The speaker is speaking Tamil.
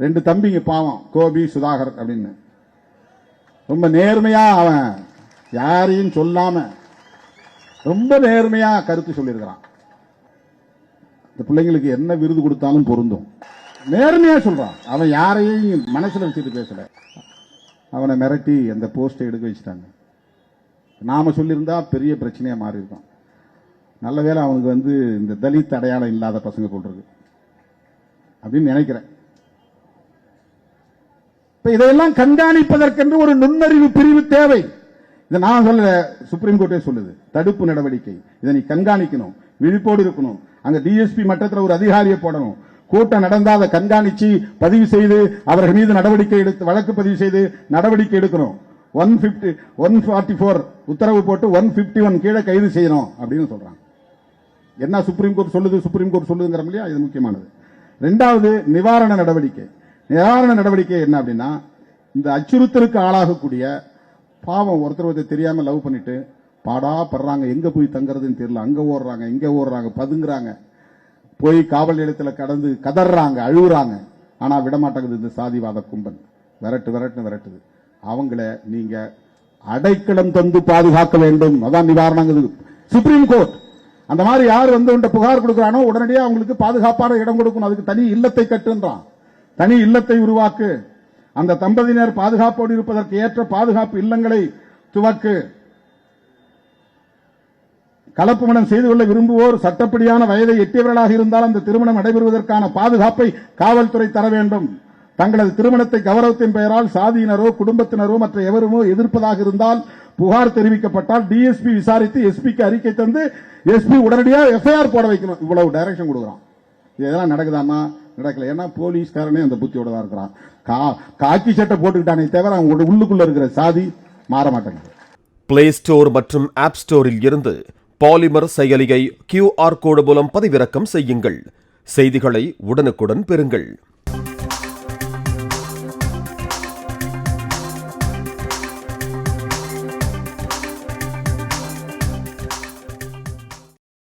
ரெண்டு தம்பிங்க பாவம் கோபி சுதாகர் அப்படின்னு. ரொம்ப நேர்மையா அவன். யாரையும் சொல்லாம ரொம்ப நேர்மையா கருத்து சொல்லியிருக்கிறான். இந்த பிள்ளைங்களுக்கு என்ன விருது கொடுத்தாலும் பொருந்தும். நேர்மையா சொல்றான். அவன் யாரையும் மனசுல வச்சுட்டு பேசல. அவனை மிரட்டி அந்த போஸ்டை எடுக்க வச்சுட்டாங்க. நாம சொல்லியிருந்தா பெரிய பிரச்சனையா மாறி இருக்கும் நல்ல வேளை அவனுக்கு வந்து இந்த தலித் அடையாளம் இல்லாத பசங்க போட்டிருக்கு அப்படின்னு நினைக்கிறேன். இப்ப இதையெல்லாம் கண்காணிப்பதற்கென்று ஒரு நுண்ணறிவு பிரிவு தேவை. இதை நான் சொல்ல சுப்ரீம் கோர்ட்டே சொல்லுது. தடுப்பு நடவடிக்கை. இதை நீ கண்காணிக்கணும். விழிப்போடு இருக்கணும். அங்க டிஎஸ்பி மட்டத்தில் ஒரு அதிகாரியை போடணும். கூட்டம் நடந்தா அதை கண்காணிச்சு பதிவு செய்து அவர்கள் மீது நடவடிக்கை எடுத்து வழக்கு பதிவு செய்து நடவடிக்கை எடுக்கணும். One fifty one forty four உத்தரவு போட்டு ஒன் பிப்டி ஒன் கீழே கைது செய்யணும் அப்படின்னு சொல்றாங்க. என்ன சுப்ரீம் கோர்ட் சொல்லுது? சுப்ரீம் கோர்ட் சொல்லுதுங்கிற இல்லையா? இது முக்கியமானது. ரெண்டாவது நிவாரண நடவடிக்கை. நிவாரண நடவடிக்கை என்ன அப்படின்னா இந்த அச்சுறுத்தலுக்கு ஆளாகக்கூடிய பாவம் ஒருத்தர் ஒருத்தர் தெரியாம லவ் பண்ணிட்டு பாடா படுறாங்க எங்க போய் தங்குறதுன்னு தெரியல அங்க ஓடுறாங்க இங்க ஓடுறாங்க பதுங்குறாங்க. போய் காவல் நிலையத்தில் கடந்து கதறாங்க அழுகுறாங்க. ஆனா விடமாட்டேங்குது இந்த சாதிவாத கும்பல். விரட்டு விரட்டு விரட்டுது. அவங்கள நீங்க அடைக்கலம் தந்து பாதுகாக்க வேண்டும். அதான் நிவாரணங்கிறது சுப்ரீம் கோர்ட் அந்த மாதிரி யார் வந்து புகார் கொடுக்குறானோ உடனடியாக அவங்களுக்கு பாதுகாப்பான இடம் கொடுக்கணும். அதுக்கு தனி இல்லத்தை கட்டுன்றான். தனி இல்லத்தை உருவாக்கு. அந்த தம்பதியினர் பாதுகாப்போடு இருப்பதற்கு ஏற்ற பாதுகாப்பு இல்லங்களை துவக்கு. கலப்பு மனம் செய்து கொள்ள விரும்புவோர் சட்டப்படியான வயதை எட்டியவர்களாக இருந்தால் அந்த திருமணம் நடைபெறுவதற்கான பாதுகாப்பை காவல்துறை தர வேண்டும். தங்களது திருமணத்தை கௌரவத்தின் பெயரால் சாதியினரோ குடும்பத்தினரோ மற்ற எவருமோ எதிர்ப்பதாக இருந்தால் புகார் தெரிவிக்கப்பட்டால் டிஎஸ்பி விசாரித்து எஸ்பிக்கு அறிக்கை தந்து எஸ்பி உடனடியாக எஃப்ஐஆர் போட வைக்கணும். இவ்வளவு டைரக்ஷன் கொடுக்குறான். இதெல்லாம் நடக்குதாமா நடக்கல. ஏன்னா போலீஸ்காரனே அந்த புத்தியோட தான் இருக்கிறான். கா- காக்கி சட்டை போட்டுக்கிட்டானே தவிர அவங்க உள்ளுக்குள்ள இருக்கிற சாதி மாற மாட்டேங்குது. பிளே ஸ்டோர் மற்றும் ஆப் ஸ்டோரில் இருந்து பாலிமர் செயலியை கியூஆர் கோடு மூலம் பதிவிறக்கம் செய்யுங்கள். செய்திகளை உடனுக்குடன் பெறுங்கள்.